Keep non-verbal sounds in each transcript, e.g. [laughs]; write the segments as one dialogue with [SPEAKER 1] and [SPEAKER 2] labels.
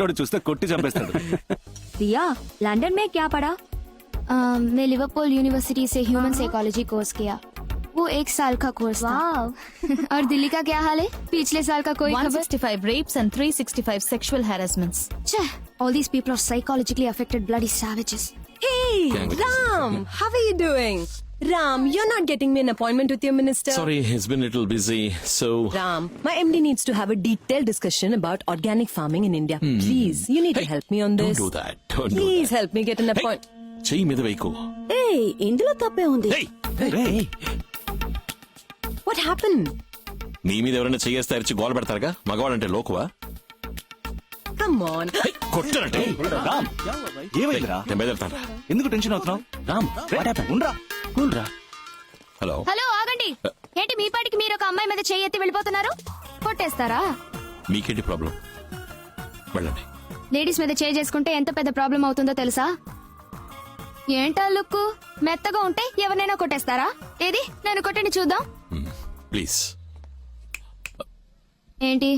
[SPEAKER 1] తోడు చూస్తే కొట్టి చంపేస్తాడు [laughs]
[SPEAKER 2] दिया लंदन में क्या पढ़ा
[SPEAKER 3] अ, मैं लिवरपूल यूनिवर्सिटी से ह्यूमन साइकोलॉजी कोर्स किया वो एक साल का कोर्स था
[SPEAKER 2] वाव
[SPEAKER 3] और दिल्ली का क्या हाल है पिछले साल का कोई खबर
[SPEAKER 4] 165 rapes and 365 sexual harassments.
[SPEAKER 3] All these people are psychologically affected bloody savages
[SPEAKER 5] Hey,
[SPEAKER 1] Languages.
[SPEAKER 5] Ram, how are you doing? Ram, you're not getting me an appointment with your minister.
[SPEAKER 1] Sorry his been little busy so
[SPEAKER 5] Ram, my MD needs to have a detailed discussion about organic farming in India. Please, you need to help me on this.
[SPEAKER 1] Don't do that don't do
[SPEAKER 5] Please help me get an appointment.
[SPEAKER 1] చెయ్యి మీద వైకు
[SPEAKER 2] ఏయ్ ఇందులో తప్పే ఉంది
[SPEAKER 5] What happened?
[SPEAKER 1] నీ మీద ఎవరైనా చెయ్యేస్తే అరిచి గోల పెడతారుగా మగవాడంటే లోకువా
[SPEAKER 5] Come on.
[SPEAKER 1] కొట్టనంటే
[SPEAKER 6] రామ్ ఏమైందిరా
[SPEAKER 1] నేను బయలుదేరుతాను
[SPEAKER 6] ఎందుకు టెన్షన్ అవుతున్నావు రామ్ what happened? ఉండ్రా కూల్ రా
[SPEAKER 1] హలో.
[SPEAKER 3] హలో ఆగండి. ఏంటి మీ పాటికి మీరు ఒక అమ్మాయి మీద చేయి ఎత్తి వెళ్ళిపోతున్నారు? కొట్టేస్తారా?
[SPEAKER 1] మీకేంటి ప్రాబ్లం? వెళ్ళండి.
[SPEAKER 3] లేడీస్ మీద చేయి చేసుకుంటే ఎంత పెద్ద ప్రాబ్లం అవుతుందో తెలుసా? ఏంటా లుక్ మెత్తగా ఉంటే ఎవరినైనా కొట్టేస్తారా? ఏది? నేను కొట్టండి చూద్దాం.
[SPEAKER 1] ప్లీజ్.
[SPEAKER 3] ఏంటి?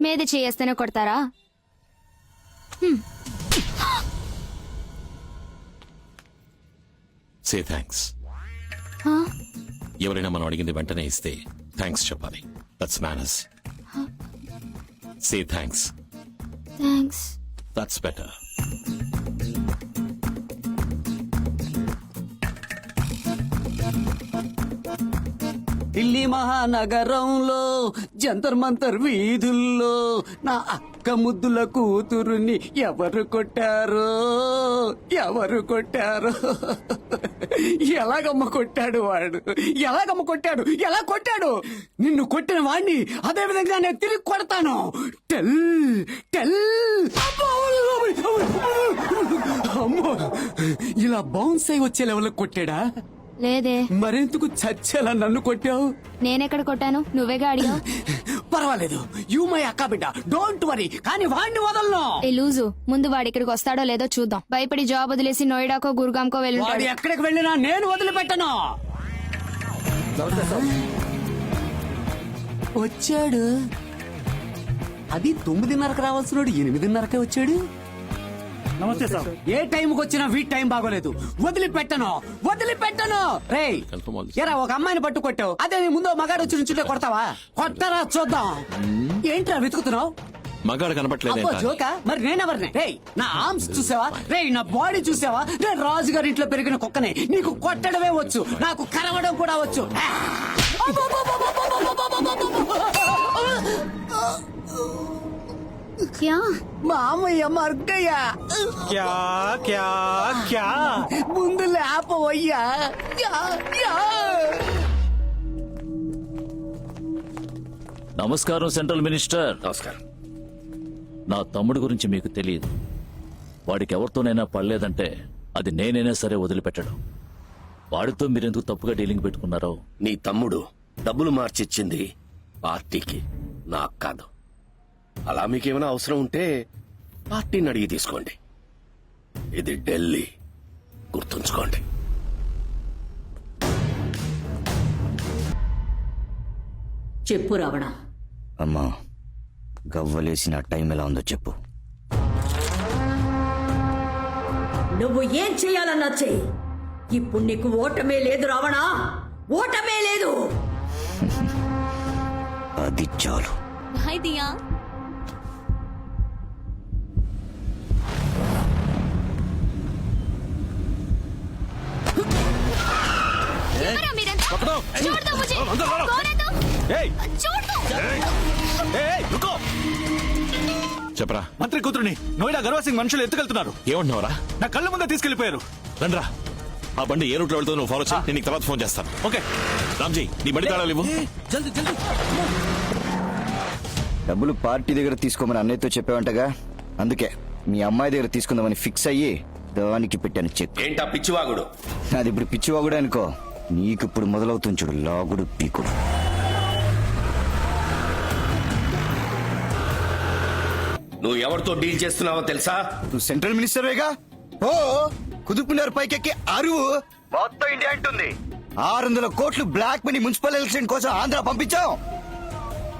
[SPEAKER 3] మీద చేయేస్తేనే కొడతారా?
[SPEAKER 1] సే థ్యాంక్స్ ఎవరైనా మనం అడిగింది వెంటనే ఇస్తే థ్యాంక్స్ చెప్పాలి. That's manners say thanks
[SPEAKER 3] thanks
[SPEAKER 1] that's better
[SPEAKER 7] Delhi మహానగరంలో జంతర్ మంతర్ వీధుల్లో నా అక్క ముద్దుల కూతురుని ఎవరు కొట్టారో ఎవరు కొట్టారో. ఎలాగమ్మ కొట్టాడు వాడు? ఎలాగమ్మ కొట్టాడు? ఎలా కొట్టాడు? నిన్ను కొట్టిన వాడిని అదే విధంగా నేను తిరిగి కొడతాను. Tell tell. అమ్మో ఇలా బౌన్స్ అయి వచ్చే లెవెల్ కొట్టాడా?
[SPEAKER 3] లేదే.
[SPEAKER 7] మరెందుకు చచ్చేలా నన్ను కొట్టావు?
[SPEAKER 3] నేనెక్కడ కొట్టాను? నువ్వేగా అడిగావు
[SPEAKER 7] పర్వాలేదు. యూ మై అక్క బిడ్డ. డోంట్ వరీ కానీ వాడిని వదలను.
[SPEAKER 3] ఏ లూజు ముందు వాడు ఇక్కడికి వస్తాడో లేదో చూద్దాం. భయపడి జాబ్ వదిలేసి నోయిడాకో గురుగాంకో
[SPEAKER 7] వాడు
[SPEAKER 3] వెళ్ళుంటాడు
[SPEAKER 7] ఎక్కడికి వెళ్ళినా నేను వదిలిపెట్టను. వచ్చాడు. అది తొమ్మిదిన్నరకు రావాల్సిన ఎనిమిదిన్నరకే వచ్చాడు.
[SPEAKER 6] నమస్తే సార్.
[SPEAKER 7] ఏ టైంకి వచ్చినా వీట్ టైం బాగోలేదు. వదిలిపెట్టను వదిలిపెట్టను. రే. ఎరా ఒక అమ్మాయిని పట్టు కొట్టావు అదే నీ ముందు మగాడు వచ్చి నుంచుంటే కొడతావా? కొట్టరా చూద్దాం. ఏంట్రా వెతుకుతున్నావు?
[SPEAKER 1] మగాడు కనపట్లేదే
[SPEAKER 7] జోకా? మరి నేనెవరిని రే నా ఆర్మ్స్ చూసావా? రే నా బాడీ చూసావా? నేను రాజుగారి ఇంట్లో పెరిగిన కుక్కనే. నీకు కొట్టడమే వచ్చు. నాకు కరవడం కూడా వచ్చు. ఆ!
[SPEAKER 3] క్యా?
[SPEAKER 7] మామయ్య మర్గయ్య
[SPEAKER 6] క్యా క్యా క్యా?
[SPEAKER 7] ముందు లేపవయ్యా. Yeah, yeah.
[SPEAKER 8] నమస్కారం సెంట్రల్ మినిస్టర్.
[SPEAKER 9] నమస్కారం.
[SPEAKER 8] నా తమ్ముడు గురించి మీకు తెలియదు. వాడికి ఎవరితోనైనా పడలేదంటే అది నేనైనా సరే వదిలిపెట్టడం. వాడితో మీరెందుకు తప్పుగా డీలింగ్ పెట్టుకున్నారో?
[SPEAKER 9] నీ తమ్ముడు డబ్బులు మార్చిచ్చింది పార్టీకి. నాకు కాదు. అలా మీకేమైనా అవసరం ఉంటే పార్టీని అడిగి తీసుకోండి. ఇది ఢిల్లీ. గుర్తుంచుకోండి.
[SPEAKER 10] చెప్పు రావణ.
[SPEAKER 11] అమ్మా గవ్వలేసిన టైం ఎలా ఉందో చెప్పు.
[SPEAKER 10] నువ్వు ఏం చేయాలన్నా చెయ్యి ఇప్పుడు నీకు ఓటమే లేదు రావణ. ఓటమే లేదు. [laughs]
[SPEAKER 11] అది చాలు.
[SPEAKER 2] హాయ్ దియా.
[SPEAKER 1] చెప్పరా?
[SPEAKER 6] మంత్రి కూతురుని నోయిడా గర్వా సింగ్ మనుషులు ఎత్తుకెళ్తున్నారు.
[SPEAKER 1] ఏమంటున్నావరా?
[SPEAKER 6] నా కళ్ళ ముందే తీసుకెళ్ళిపోయారు
[SPEAKER 1] రండ్రా. ఆ బండి ఏ రూట్లో వెళ్తుందో నువ్వు ఫాలో చేయి. నేను నీకు తర్వాత ఫోన్ చేస్తాను.
[SPEAKER 6] ఓకే.
[SPEAKER 1] రామ్జీ నీ బండి తాళాలు ఇవ్వు.
[SPEAKER 11] డబ్బులు పార్టీ దగ్గర తీసుకోమని అన్నయ్యతో చెప్పావంటగా? అందుకే మీ అమ్మాయి దగ్గర తీసుకుందామని ఫిక్స్ అయ్యి దానికి పెట్టాను చెక్.
[SPEAKER 9] ఏంటా పిచ్చివాగుడు?
[SPEAKER 11] అది ఇప్పుడు పిచ్చివాగుడు అనుకో. నీకు ఇప్పుడు మొదలవుతుంది చూడు లాగుడు పీకుడు.
[SPEAKER 9] నువ్వు ఎవరితో డీల్ చేస్తున్నావో తెలుసా?
[SPEAKER 11] నువ్వు సెంట్రల్ మినిస్టర్వేగా ఓ కుదుపున్నారు పైకెక్కి అరువు మొత్తం ఇండియా అంటుంది. ఆరు వందల కోట్లు బ్లాక్ మనీ మున్సిపల్ ఎలక్షన్ కోసం ఆంధ్ర పంపించాం.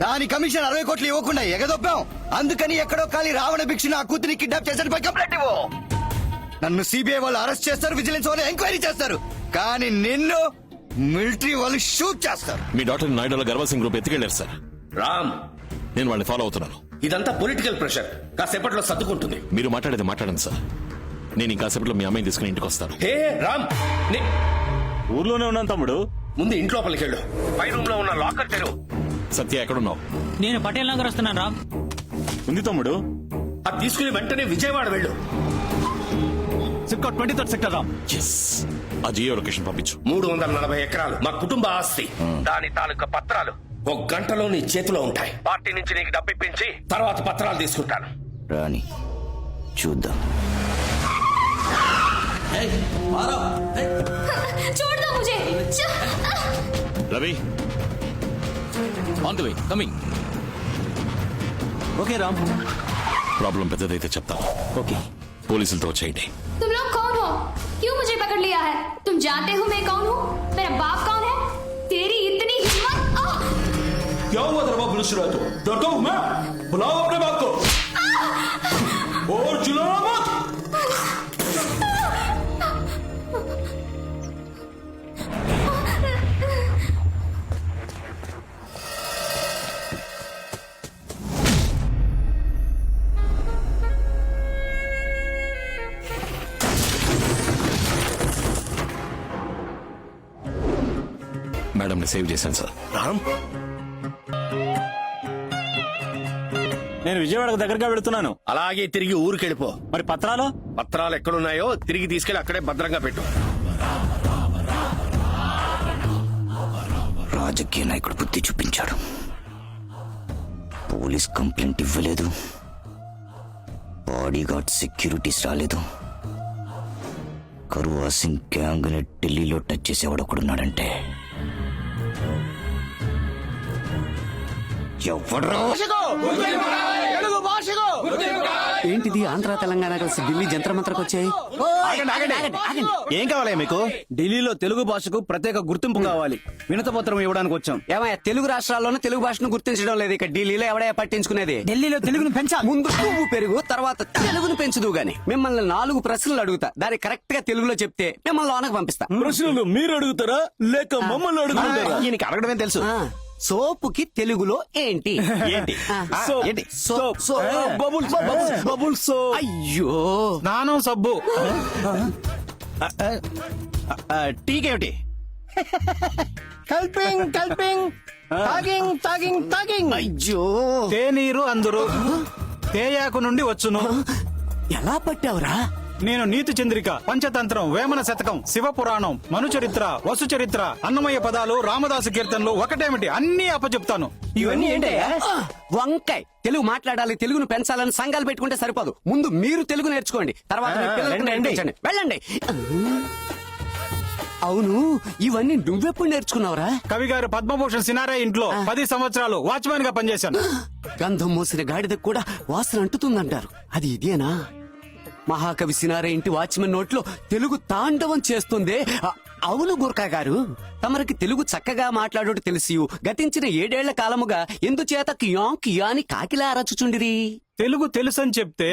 [SPEAKER 11] దాని కమిషన్ అరవై కోట్లు ఇవ్వకుండా ఎగదొప్పాం. అందుకని ఎక్కడో ఖాళీ రావణ భిక్ష నా కూతురి కిడ్నాప్ చేశాడు పై కంప్లైంట్ ఇవ్వు నన్ను సిబిఐ వాళ్ళు అరెస్ట్ చేస్తారు విజిలెన్స్ వాళ్ళు ఎంక్వైరీ చేస్తారు. కానీ నిన్ను మిలిటరీ వాళ్ళు షూట్ చేస్తారు.
[SPEAKER 1] మీ డాక్టర్ నాయుడులో గర్వల్ సింగ్ గ్రూప్ ఎత్తుకెళ్ళారు సార్.
[SPEAKER 9] రామ్.
[SPEAKER 1] నేను వాళ్ళని ఫాలో అవుతున్నాను.
[SPEAKER 9] ఇదంతా పొలిటికల్ ప్రెషర్. కాసేపట్లో సర్దుకుంటుంది.
[SPEAKER 1] మీరు మాట్లాడేది మాట్లాడండి సార్. నేను ఇంకాసేపట్లో మీ అమ్మాయిని తీసుకుని ఇంటికి వస్తాను.
[SPEAKER 9] హే రామ్ నే-
[SPEAKER 6] ఊర్లోనే ఉన్నాను తమ్ముడు.
[SPEAKER 9] ముందు ఇంట్లోపలికి వెళ్ళు పై రూమ్లో ఉన్న లాకర్ తెరువు.
[SPEAKER 1] సత్య ఎక్కడున్నావు?
[SPEAKER 6] నేను పటేల్ నగర్ వస్తున్నాను రామ్. ఉంది తమ్ముడు.
[SPEAKER 9] అది తీసుకుని వెంటనే విజయవాడ వెళ్ళు.
[SPEAKER 6] SIPCOT twenty third sector Ram.
[SPEAKER 1] Yes ఆ జియో లొకేషన్ పంపించు.
[SPEAKER 9] మూడు వందల నలభై ఎకరాలు. మా కుటుంబ ఆస్తి. దాని తాలూకా పత్రాలు. ఒక గంటలో నీ చేతిలో ఉంటాయి పార్టీ నుంచి నీకు డబ్బు ఇప్పించి తర్వాత పత్రాలు తీసుకుంటాను
[SPEAKER 11] రాని చూద్దాం
[SPEAKER 3] చూడదా ముజే
[SPEAKER 1] Ravi
[SPEAKER 8] on the way coming
[SPEAKER 6] okay Ram
[SPEAKER 1] problem పెద్దదైతే చెప్తాను
[SPEAKER 6] ఓకే
[SPEAKER 1] పోలీసులతో వచ్చేయండి
[SPEAKER 3] तुम लोग कौन हो क्यों मुझे पकड़ लिया है तुम जानते हो मैं कौन हूँ मेरा बाप कौन है
[SPEAKER 12] क्या हुआ तेरे बाप पुलिस रहा तो डरता हूँ मैं बुलाओ अपने बाप को और चिल्लाना मत
[SPEAKER 1] మేడంని సేవ్ చేశాను సార్
[SPEAKER 9] రామ్
[SPEAKER 6] నేను విజయవాడకు దగ్గరగా వెళుతున్నాను.
[SPEAKER 9] అలాగే తిరిగి ఊరికెళ్ళిపో.
[SPEAKER 6] మరి పత్రాలు?
[SPEAKER 9] పత్రాలు ఎక్కడున్నాయో తిరిగి తీసుకెళ్ళి అక్కడే భద్రంగా పెట్టు.
[SPEAKER 11] రాజకీయ నాయకుడు బుద్ధి చూపించాడు. పోలీస్ కంప్లైంట్ ఇవ్వలేదు. బాడీగార్డ్ సెక్యూరిటీస్ రాలేదు. కరువా సింగ్ గ్యాంగ్ని ఢిల్లీలో టచ్ చేసేవాడు ఒకడున్నాడంటే. ఎవడ్రా?
[SPEAKER 7] ఏంటిది? ఆంధ్ర తెలంగాణ కలిసి ఢిల్లీ జంత్ర మంత్రకు వచ్చాయి
[SPEAKER 6] ఏం కావాలి మీకు? ఢిల్లీలో తెలుగు భాషకు ప్రత్యేక గుర్తింపు కావాలి. వినతపత్రం ఇవ్వడానికి వచ్చాం.
[SPEAKER 7] ఏమయ్య తెలుగు రాష్ట్రాల్లోనే తెలుగు భాషను గుర్తించడం లేదు. ఇక ఢిల్లీలో ఎవడే పట్టించుకునేది?
[SPEAKER 6] ఢిల్లీలో తెలుగును పెంచాలి.
[SPEAKER 7] ముందు పువ్వు పెరుగు తర్వాత తెలుగును పెంచుదు గాని. మిమ్మల్ని నాలుగు ప్రశ్నలు అడుగుతా. దాన్ని కరెక్ట్గా తెలుగులో చెప్తే మిమ్మల్ని లోనకు పంపిస్తా.
[SPEAKER 6] ప్రశ్నలు మీరు అడుగుతారా? లేక మమ్మల్ని అడుగుతారా? ఈయనకి అడగడమే తెలుసు.
[SPEAKER 7] సోపుకి తెలుగులో ఏంటి?
[SPEAKER 6] ఏంటి?
[SPEAKER 7] ఆ,
[SPEAKER 6] సోప్.
[SPEAKER 7] ఏంటి?
[SPEAKER 6] Soap.
[SPEAKER 7] So
[SPEAKER 6] bubble bubble bubble so
[SPEAKER 7] అయ్యో.
[SPEAKER 6] స్నానం సబ్బు. టీకేమిటి? కల్పింగ్ కల్పింగ్. తాగింగ్ తాగింగ్ తాగింగ్.
[SPEAKER 7] అయ్యో.
[SPEAKER 6] తేనీరు అందరు. తేయాకు నుండి వచ్చును.
[SPEAKER 7] ఎలా పట్టావురా?
[SPEAKER 6] నేను నీతి చంద్రిక పంచతంత్రం వేమన శతకం శివ పురాణం మను చరిత్ర వసు చరిత్ర అన్నమయ్య పదాలు రామదాసు కీర్తనలు ఒకటేమిటి? అన్ని అప్పచెప్తాను.
[SPEAKER 7] ఇవన్నీ ఏంటయ్యా? వంకాయ్. తెలుగు మాట్లాడాలి తెలుగును పెంచాలని సంఘాలు పెట్టుకుంటే సరిపోదు. ముందు మీరు తెలుగు నేర్చుకోండి. తర్వాత మీ పిల్లలకు
[SPEAKER 6] రండి,
[SPEAKER 7] నేర్పించండి. వెళ్ళండి. అవును ఇవన్నీ నువ్వెప్పుడు నేర్చుకున్నావురా?
[SPEAKER 6] కవి గారు పద్మభూషణ్ సినారే ఇంట్లో పది సంవత్సరాలు వాచ్మెన్గా పనిచేశాను.
[SPEAKER 7] గంధం మోసిన గాడిదకు కూడా వాసన అంటుతుందంటారు. అది ఇదేనా? మహాకవి సినారే ఇంటి వాచ్మెన్ నోట్లో తెలుగు తాండవం చేస్తుందే. అవును గుర్కా గారు. తమరికి తెలుగు చక్కగా మాట్లాడుట తెలిసి గతించిన ఏడేళ్ళ కాలముగా ఎందుచేత కియాం కియాని కాకిలా రచుచుండిరి
[SPEAKER 6] తెలుగు తెలుసని చెప్తే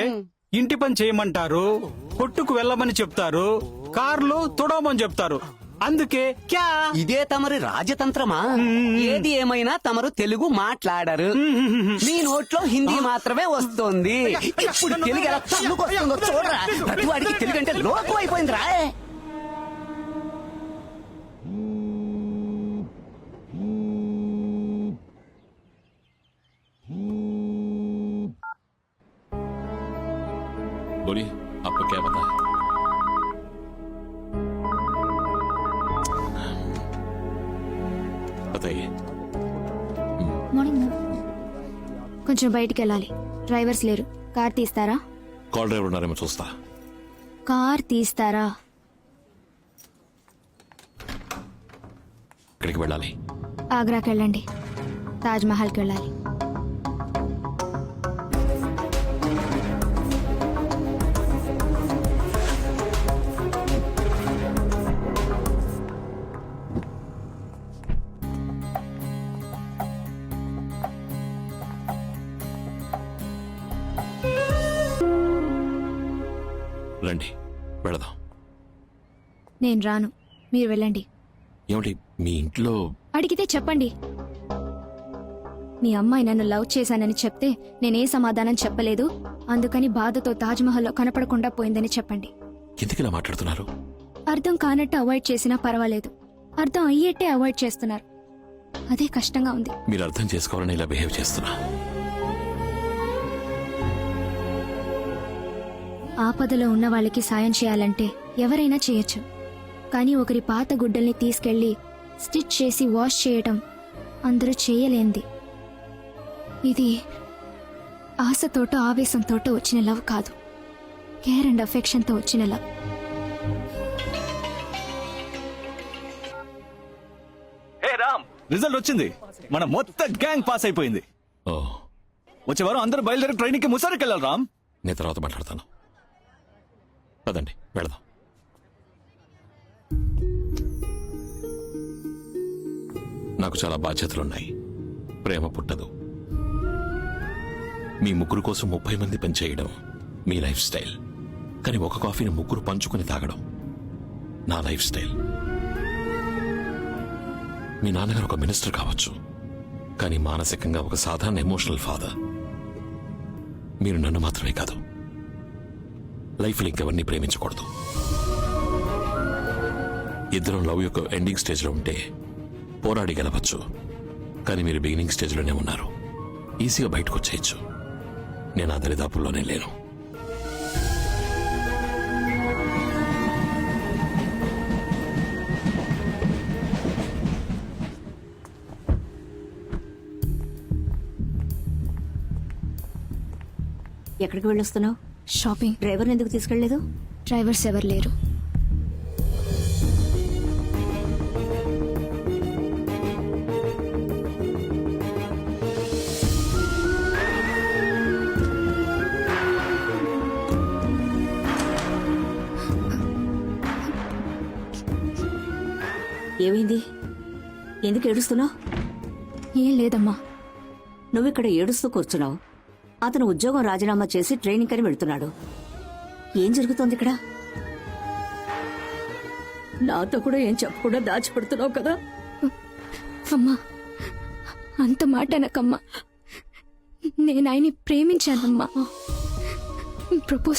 [SPEAKER 6] ఇంటి పని చేయమంటారు కొట్టుకు వెళ్ళమని చెప్తారు కార్లు తుడవమని చెప్తారు. అందుకే క్యా
[SPEAKER 7] ఇదే తమరి రాజతంత్రమా ఏది ఏమైనా తమరు తెలుగు మాట్లాడరు మీ నోట్లో హిందీ మాత్రమే వస్తుంది ఇప్పుడు తెలుగు ఎలా తన్నుకు వస్తుందో చూడరా ప్రతి వాడికి తెలుగు అంటే లోకం అయిపోయిందిరా
[SPEAKER 1] बोलिए आपको क्या पता है
[SPEAKER 3] కొంచెం బయటికి వెళ్ళాలి. డ్రైవర్స్ లేరు. కార్ తీస్తారా?
[SPEAKER 1] కాల్ డ్రైవర్ ఉన్నారేమో చూస్తా.
[SPEAKER 3] కార్ తీస్తారా?
[SPEAKER 1] ఇక్కడికి వెళ్ళాలి.
[SPEAKER 3] ఆగ్రాకి వెళ్ళండి. తాజ్ మహల్కి వెళ్ళాలి.
[SPEAKER 1] రండి వెళదాం.
[SPEAKER 3] నేను రాను మీరు వెళ్ళండి.
[SPEAKER 1] ఏమిటి మీ ఇంట్లో
[SPEAKER 3] అడిగితే చెప్పండి. మీ అమ్మాయి నన్ను లవ్ చేశానని చెప్తే నేనే సమాధానం చెప్పలేదు. అందుకని బాధతో తాజ్మహల్లో కనపడకుండా పోయిందని చెప్పండి.
[SPEAKER 1] ఎందుకు ఇలా మాట్లాడుతున్నారు?
[SPEAKER 3] అర్థం కానట్టు అవాయిడ్ చేసినా పర్వాలేదు. అర్థం అయ్యేట్టే అవాయిడ్ చేస్తున్నారు. అదే కష్టంగా ఉంది.
[SPEAKER 1] మీరు అర్థం చేసుకోవాలని ఇలా బిహేవ్ చేస్తున్నా.
[SPEAKER 3] ఆపదలో ఉన్న వాళ్ళకి సాయం చేయాలంటే ఎవరైనా చేయొచ్చు. కానీ ఒకరి పాత గుడ్డల్ని తీసుకెళ్ళి స్టిచ్ చేసి వాష్ చేయటం అందరూ చేయలేంది. ఇది ఆశతోటో ఆవేశంతోటో వచ్చిన లవ్ కాదు. కేర్ అండ్ అఫెక్షన్తో వచ్చిన లవ్.
[SPEAKER 12] హే రామ్! రిజల్ట్ వచ్చింది. మన మొత్తం గ్యాంగ్ పాస్ అయిపోయింది.
[SPEAKER 1] ఓ.
[SPEAKER 12] వచ్చే వారం అందరూ బయలుదేరి ట్రైనింగ్కి ముసారికి వెళ్ళాలి రామ్.
[SPEAKER 1] నేను తర్వాత మాట్లాడతాను. పదండి వెళదాం. నాకు చాలా బాధ్యతలున్నాయి. ప్రేమ పుట్టదు. మీ ముగ్గురు కోసం ముప్పై మంది పనిచేయడం మీ లైఫ్ స్టైల్. కానీ ఒక కాఫీని ముగ్గురు పంచుకుని తాగడం నా లైఫ్ స్టైల్. మీ నాన్నగారు ఒక మినిస్టర్ కావచ్చు. కానీ మానసికంగా ఒక సాధారణ ఎమోషనల్ ఫాదర్. మీరు నన్ను మాత్రమే కాదు. లైఫ్లో ఇంకెవరిని ప్రేమించకూడదు. ఇద్దరం లవ్ యొక్క ఎండింగ్ స్టేజ్లో ఉంటే పోరాడి గెలవచ్చు. కానీ మీరు బిగినింగ్ స్టేజ్లోనే ఉన్నారు. ఈజీగా బయటకు వచ్చేయచ్చు. నేను ఆ దరిదాపుల్లోనే లేను.
[SPEAKER 10] ఎక్కడికి వెళ్ళొస్తున్నావు?
[SPEAKER 3] షాపింగ్.
[SPEAKER 10] డ్రైవర్ని ఎందుకు తీసుకెళ్ళేదు
[SPEAKER 3] డ్రైవర్స్ ఎవరు లేరు.
[SPEAKER 10] ఏమైంది? ఎందుకు ఏడుస్తున్నావు?
[SPEAKER 3] ఏం లేదమ్మా.
[SPEAKER 10] నువ్వు ఇక్కడ ఏడుస్తూ కూర్చున్నావు. అతను ఉద్యోగం రాజీనామా చేసి ట్రైనింగ్ అని వెళ్తున్నాడు. ఏం జరుగుతోంది ఇక్కడ? నాతో కూడా ఏం చెప్పకుండా దాచిపెడుతున్నావు కదా?
[SPEAKER 3] అమ్మా అంత మాట అనకమ్మా. నేను ఆయన్ని ప్రేమించానమ్మా. ప్రపోజ్